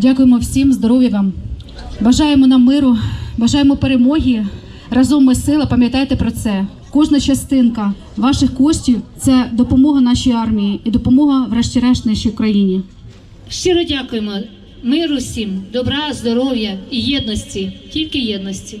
Дякуємо всім, здоров'я вам. Бажаємо нам миру, бажаємо перемоги. Разом ми сила. Пам'ятайте про це. Кожна частинка ваших коштів це допомога нашій армії і допомога, врешті-решт, нашій Україні. Щиро дякуємо. Миру всім, добра, здоров'я і єдності, тільки єдності.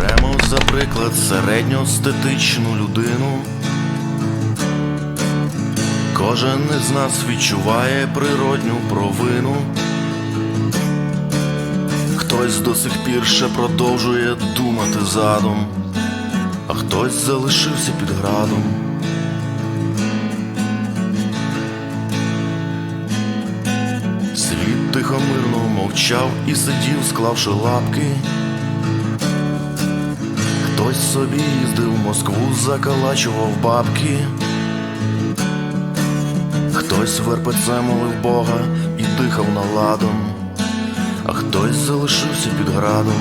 Беремо за приклад середньостатичну людину. Кожен із нас відчуває природню провину. Хтось до сих пір ще продовжує думати задум, а хтось залишився під градом. Світ тихомирно мовчав і сидів, склавши лапки. Хтось собі їздив в Москву, закалачував бабки. Хтось в молив Бога і дихав наладом, а хтось залишився під градом.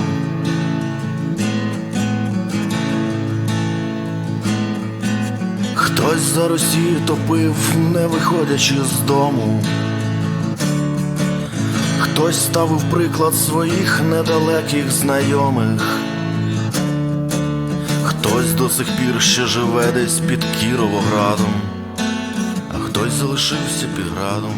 Хтось за Росію топив, не виходячи з дому. Хтось ставив приклад своїх недалеких знайомих. Хтось до сих пір ще живе десь під Кіровоградом, а хтось залишився під градом.